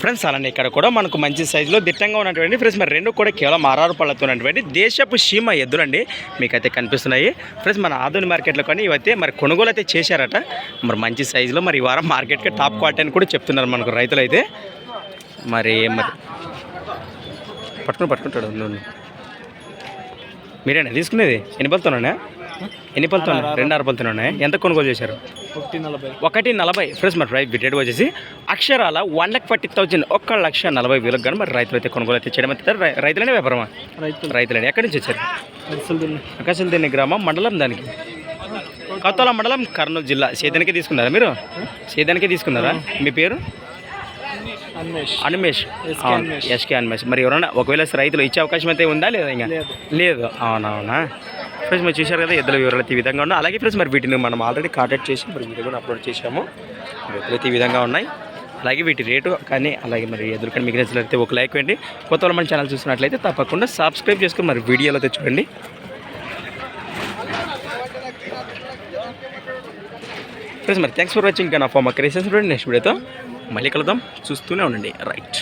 Friends అలానే ఇక్కడ కూడా మనకు మంచి సైజులో దిట్టంగా ఉన్నటువంటి ఫ్రెండ్స్ మరి రెండు కూడా కేవలం ఆరారు పళ్ళతో ఉన్నటువంటి దేశపు సీమ ఎద్దులండి. మీకైతే కనిపిస్తున్నాయి. ఫ్రెండ్స్ మన ఆధునిక మార్కెట్లో కానీ ఇవైతే మరి కొనుగోలు అయితే చేశారట. మరి మంచి సైజులో మరి ఈ వారం మార్కెట్కి టాప్ క్వాలిటీ అని కూడా చెప్తున్నారు మనకు రైతులు అయితే మరి మరి పట్టుకుని పట్టుకుంటాడు మీరేనా? తీసుకునేది? ఎన్ని పలుతున్నాయి ఎన్ని పలుతున్నాయి రెండు ఆరు పలుతున్నాయి ఎంత కొనుగోలు చేశారు? ఒకటి నలభై. ఒకటి నలభై. ఫ్రెండ్స్ మరి రైతు రేట్ వచ్చేసి అక్షరాల వన్ లాక్ ఫార్టీ థౌజండ్ ఒక్క లక్ష నలభై వేలకు కానీ మరి రైతులు అయితే కొనుగోలు అయితే చేయడం అయితే రైతులనే వ్యాపారమా? రైతులు. రైతులండి ఎక్కడి నుంచి వచ్చారు? దీని గ్రామం మండలం దానికి? కొత్తల మండలం కర్నూలు జిల్లా. సేదానికే తీసుకున్నారా మీరు? సేదానికే తీసుకున్నారా? మీ పేరు? అనిమేష్. ఎస్కే అనిమేష్ మరి ఎవరైనా ఒకవేళ రైతులు ఇచ్చే అవకాశం అయితే ఉందా లేదా ఇంకా? లేదు. లేదు. అవునవునా? ఫ్రెండ్స్ మీరు చూశారు కదా ఎద్దుల వివరాలు ఈ విధంగా ఉన్నాయి. అలాగే ఫ్రెండ్స్ మరి వీటిని మనం ఆల్రెడీ కాంటాక్ట్ చేసి మరి వీడియో కూడా అప్లోడ్ చేసాము ఎద్దులు ఈ విధంగా ఉన్నాయి. అలాగే వీటి రేటు కానీ అలాగే మరి ఎదురుకొని కానీ మీకు నచ్చినట్లయితే ఒక లైక్ వేయండి. కొత్త మన ఛానల్ చూసినట్లయితే తప్పకుండా సబ్స్క్రైబ్ చేసుకుని మరి వీడియోలో తెచ్చుకోండి చూడండి. ఫ్రెండ్స్ మరి థ్యాంక్స్ ఫర్ వాచింగ్ ఇంకా నా ఫామ్ క్రియేషన్స్ నెక్స్ట్ వీడియోతో మళ్ళీ కలుద్దాం. చూస్తూనే ఉండండి. రైట్